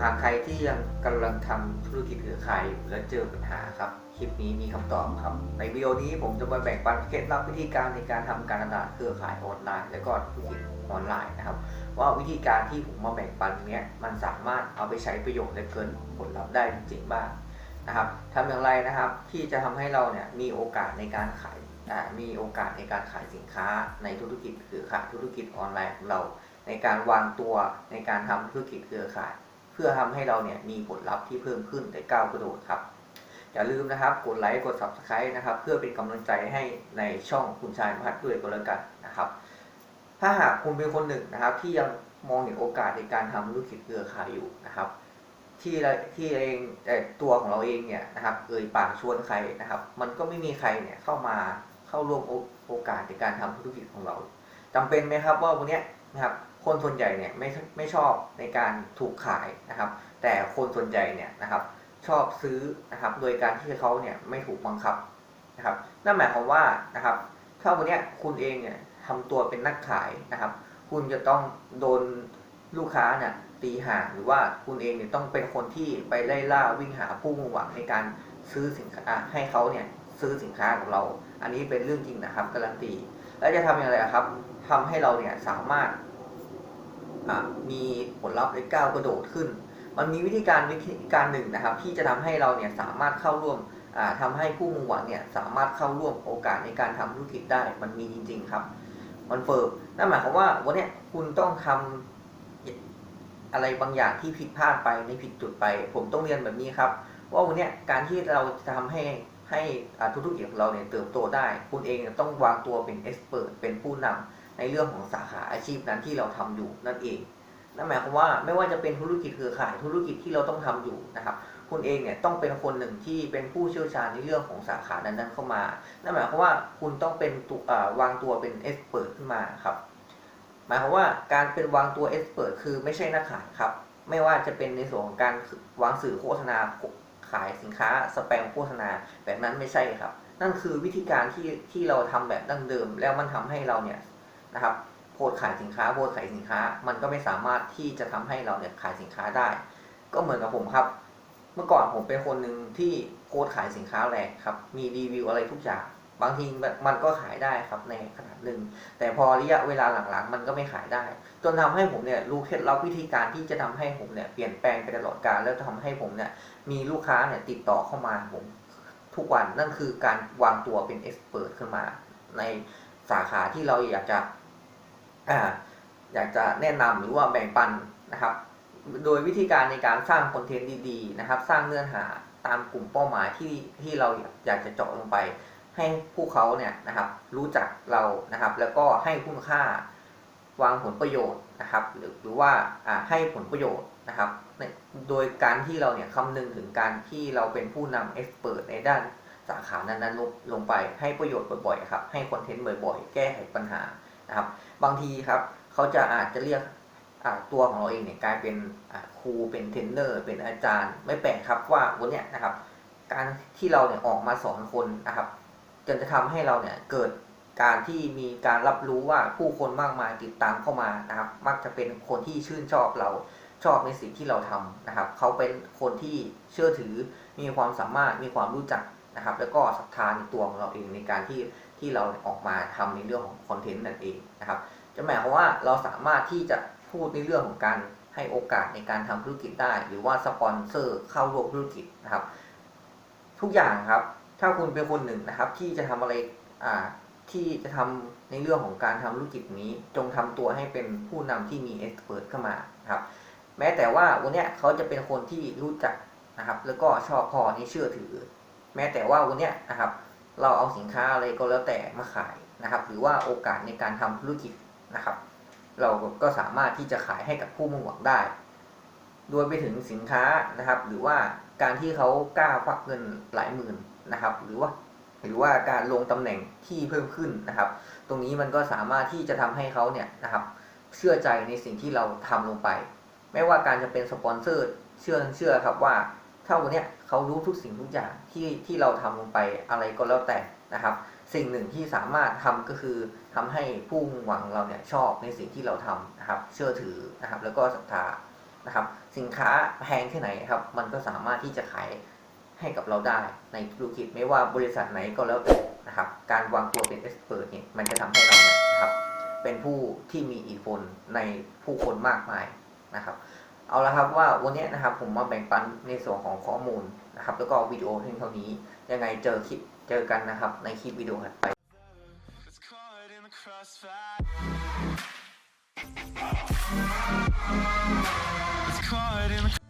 หากใครที่ยังกำลังทำธุรกิจเครือข่ายอยู่และเจอปัญหาครับ คลิปนี้มีคำตอบครับ ในวิดีโอนี้ผมจะมาแบ่งปันเคล็ดลับวิธีการในการทำการตลาดเครือข่ายออนไลน์ และก็ธุรกิจออนไลน์นะครับ ว่าวิธีการที่ผมมาแบ่งปันเนี้ยมันสามารถเอาไปใช้ประโยชน์และเกินผลลัพธ์ได้จริงๆบ้างนะครับทำอย่างไรนะครับที่จะทำให้เราเนี่ยมีโอกาสในการขายมีโอกาสในการขายสินค้าในธุรกิจเครือข่ายธุรกิจออนไลน์ของเรา ในการวางตัวในการทำธุรกิจเครือข่าย เพื่อทำให้เราเนี่ยมีผลลัพธ์ที่เพิ่มขึ้นได้ก้าวกระโดดครับ อย่าลืมนะครับกดไลค์กด subscribe นะครับ เพื่อเป็นกำลังใจให้ในช่องคุณชายพัฒน์ด้วยก็แล้วกันนะครับ ถ้าหากคุณเป็นคนหนึ่งนะครับ ที่ยังมองเห็นโอกาสในการทำธุรกิจเครือข่ายอยู่นะครับ ที่ที่เองแต่ตัวของเราเองเนี่ยนะครับเอ่ยปากชวนใครนะครับ มันก็ไม่มีใครเนี่ยเข้ามาเข้าร่วมโอกาสในการทำธุรกิจของเราจำเป็นไหมครับว่าวันเนี้ย นะครับคนส่วนใหญ่เนี่ยไม่ไม่ชอบในการถูกขายนะครับ แต่คนส่วนใหญ่เนี่ยนะครับชอบซื้อนะครับโดยการที่เขาเนี่ยไม่ถูกบังคับนะครับนั่นหมายความว่านะครับถ้าวันนี้คุณเองเนี่ยทำตัวเป็นนักขายนะครับ คุณจะต้องโดนลูกค้าเนี่ยตีห่างหรือว่าคุณเองเนี่ยต้องเป็นคนที่ไปไล่ล่าวิ่งหาผู้มุ่งหวังในการซื้อสินค้าให้เขาเนี่ยซื้อสินค้าของเรา อันนี้เป็นเรื่องจริงนะครับการันตี แล้วจะทำอย่างไรครับทำให้เราเนี่ยสามารถมีผลลัพธ์ในก้าวกระโดดขึ้น มันมีวิธีการวิธีการหนึ่งนะครับ ที่จะทำให้เราเนี่ยสามารถเข้าร่วมอ่าทำให้ผู้มุ่งหวังเนี่ยสามารถเข้าร่วมโอกาสในการทำธุรกิจได้มันมีจริง ๆ ครับมันเฟิร์มนั่นหมายความว่าวันนี้คุณต้องทำอะไรบางอย่างที่ผิดพลาดไปในผิดจุดไป ผมต้องเรียนแบบนี้ครับ ว่าวันนี้การที่เราจะทำให้ ให้ธุรกิจของเราเนี่ยเติบโตได้ คุณเองต้องวางตัวเป็นเอ็กซ์เพรสเป็นผู้นำในเรื่องของสาขาอาชีพนั้นที่เราทำอยู่นั่นเองนั่นหมายความว่าไม่ว่าจะเป็นธุรกิจเครือข่ายธุรกิจที่เราต้องทำอยู่นะครับคุณเองเนี่ยต้องเป็นคนหนึ่งที่เป็นผู้เชี่ยวชาญในเรื่องของสาขานั้นๆเข้ามา นั่นหมายความว่าคุณต้องเป็นตัวาวางตัวเป็นเอ็กซ์เพรสขึ้นมาครับหมายความว่าการเป็นวางตัวเอ็กซ์เพรสคือไม่ใช่นักขายครับ ไม่ว่าจะเป็นในส่วนของการวางสื่อโฆษณาายสินค้าสแปมโฆษณาแบบนั้นไม่ใช่ครับ นั่นคือวิธีการที่ที่เราทำแบบดั้งเดิม แล้วมันทำให้เราเนี่ยนะครับโพสขายสินค้าโพสขายสินค้า มันก็ไม่สามารถที่จะทำให้เราเนี่ยขายสินค้าได้ ก็เหมือนกับผมครับ เมื่อก่อนผมเป็นคนหนึ่งที่โพสขายสินค้าแรงครับ มีรีวิวอะไรทุกอย่าง บางทีมันก็ขายได้ครับในขนาดหนึ่ง แต่พอระยะเวลาหลังๆ มันก็ไม่ขายได้ จนทำให้ผมเนี่ยรู้เคล็ดลับวิธีการที่จะทำให้ผมเนี่ยเปลี่ยนแปลงไปตลอดกาลแล้วทำให้ผมเนี่ยมีลูกค้าเนี่ยติดต่อเข้ามาผมทุกวันนั่นคือการวางตัวเป็นเอ็กซ์เพรสขึ้นมา ในสาขาที่เราอยากจะอ่าอยากจะแนะนำหรือว่าแบ่งปันนะครับ โดยวิธีการในการสร้างคอนเทนต์ดีๆนะครับ สร้างเนื้อหาตามกลุ่มเป้าหมายที่ที่เราอยากจะเจาะลงไป ให้ผู้เขาเนี่ยนะครับรู้จักเรานะครับ แล้วก็ให้คุณค่าวางผลประโยชน์นะครับ หรือหรือว่าให้ผลประโยชน์นะครับ โดยการที่เราเนี่ยคำนึงถึงการที่เราเป็นผู้นำเอ็กซ์เพรสในด้านสาขานั้นๆลงลงไปให้ประโยชน์บ่อยๆครับให้คอนเทนต์บ่อยๆ แก้ไขปัญหานะครับ บางทีครับเขาจะอาจจะเรียกตัวของเราเองเนี่ยกลายเป็นครูเป็นเทรนเนอร์เป็นอาจารย์ไม่แปลกครับว่าวันเนี้ยนะครับ การที่เราเนี่ยออกมาสอนคนนะครับ จนจะทำให้เราเนี่ยเกิดการที่มีการรับรู้ว่าผู้คนมากมายติดตามเข้ามานะครับ มักจะเป็นคนที่ชื่นชอบเราชอบในสิ่งที่เราทำนะครับ เขาเป็นคนที่เชื่อถือมีความสามารถมีความรู้จักนะครับ แล้วก็ศรัทธาในตัวของเราเองในการที่ที่เราออกมาทำในเรื่องของคอนเทนต์นั่นเองนะครับ จะหมายความว่าเราสามารถที่จะพูดในเรื่องของการให้โอกาสในการทำธุรกิจได้ หรือว่าสปอนเซอร์เข้าร่วมธุรกิจนะครับ ทุกอย่างครับ ถ้าคุณเป็นคนหนึ่งนะครับ ที่จะทำอะไรอ่าที่จะทำในเรื่องของการทำธุรกิจนี้ จงทำตัวให้เป็นผู้นำที่มีเอ็กซ์เพรสเข้ามานะครับ แม้แต่ว่าวันนี้เขาจะเป็นคนที่รู้จักนะครับ แล้วก็ชอบพอนี่เชื่อถือ แม้แต่ว่าวันนี้นะครับ เราเอาสินค้าอะไรก็แล้วแต่มาขายนะครับ หรือว่าโอกาสในการทำธุรกิจนะครับ เราก็สามารถที่จะขายให้กับผู้มุ่งหวังได้โดยไปถึงสินค้านะครับ หรือว่าการที่เขากล้าควักเงินหลายหมื่น นะครับ หรือว่าหรือว่าการลงตำแหน่งที่เพิ่มขึ้นนะครับ ตรงนี้มันก็สามารถที่จะทำให้เขาเนี่ยนะครับ เชื่อใจในสิ่งที่เราทำลงไป ไม่ว่าการจะเป็นสปอนเซอร์เชื่อเชื่อครับว่าถ้าวันเนี้ยเขารู้ทุกสิ่งทุกอย่างที่ที่เราทำลงไปอะไรก็แล้วแต่นะครับ สิ่งหนึ่งที่สามารถทำก็คือทำให้ผู้หวังเราเนี่ยชอบในสิ่งที่เราทำนะครับ เชื่อถือนะครับ แล้วก็ศรัทธานะครับ สินค้าแพงแค่ไหนครับ มันก็สามารถที่จะขาย ให้กับเราได้ในธุรกิจไม่ว่าบริษัทไหนก็แล้วแต่นะครับ การวางตัวเป็นเอ็กซ์เพรสเนี่ยมันจะทำให้เราเนี่ยนะครับ เป็นผู้ที่มีอิทธิพลในผู้คนมากมายนะครับ เอาละครับว่าวันนี้นะครับผมมาแบ่งปันในส่วนของข้อมูลนะครับ แล้วก็วิดีโอเพียงเท่านี้ ยังไงเจอคลิปเจอกันนะครับ ในคลิปวิดีโอถัดไป It's caught in the crossfire.